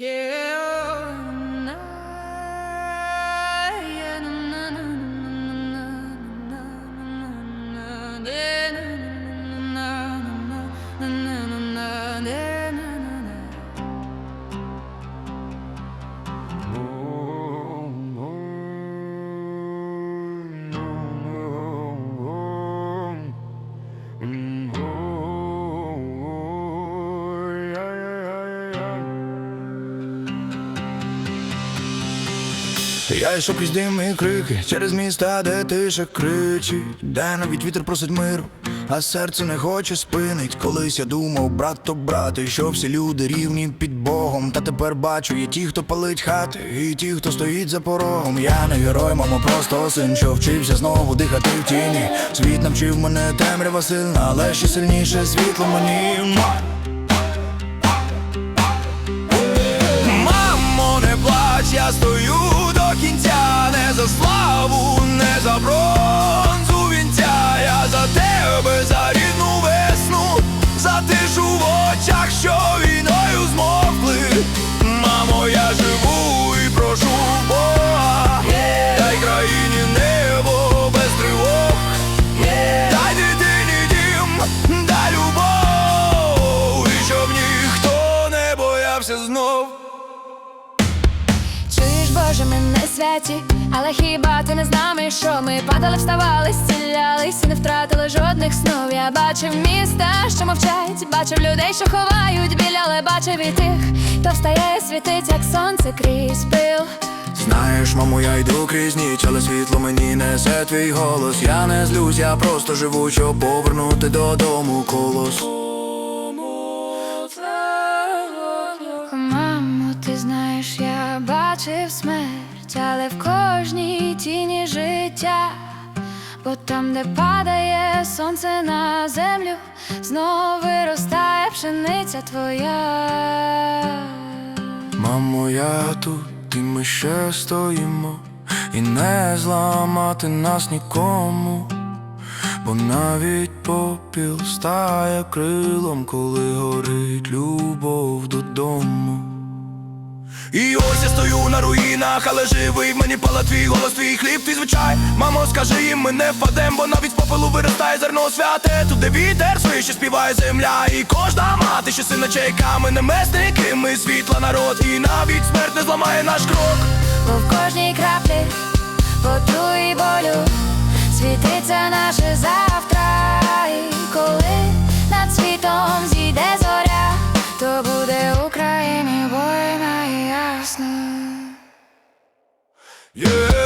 Yeah. Я йшов крізь дим і крики через міста, де тиша кричить, де навіть вітер просить миру, а серце не хоче спинить. Колись я думав, брат то брат, і що всі люди рівні під Богом. Та тепер бачу, є ті, хто палить хати, і ті, хто стоїть за порогом. Я не герой, мамо, просто син, що вчився знову дихати в тіні. Світ навчив мене темрява сильна, але ще сильніше світло мені. Тебе, за рідну весну, за тишу в очах, що війною змовкли. Мамо, я живу і прошу Бога, дай країні небо без тривог, дай дитині дім, дай любов, і щоб ніхто не боявся знов. Святі, але хіба ти не з нами, що ми падали, вставали, зцілялись і не втратили жодних снов. Я бачив міста, що мовчать, бачив людей, що ховають біль, але бачив і тих, хто встає, і світить, як сонце крізь пил. Знаєш, мамо, я йду крізь ніч, але світло мені несе твій голос. Я не злюсь, я просто живу, щоб повернути додому колос. Мамо, ти знаєш, я бачив смерть, але в кожній тіні життя, бо там, де падає сонце на землю, знов виростає пшениця твоя. Мамо, я тут, і ми ще стоїмо, і не зламати нас нікому. Бо навіть попіл стає крилом, коли горить любов додому. І ось я стою на руїнах, але живий в мені пала твій голос, твій хліб, твій звичай. Мамо, скажи їм, ми не впадем, бо навіть з попелу виростає зерно святе. Туди вітер своє, що співає земля, і кожна мати, що сина чайка, ми не ми світла народ, і навіть смерть не зламає наш крок. Бо в кожній краплі поту і болю світиться наше завтра. Yeah.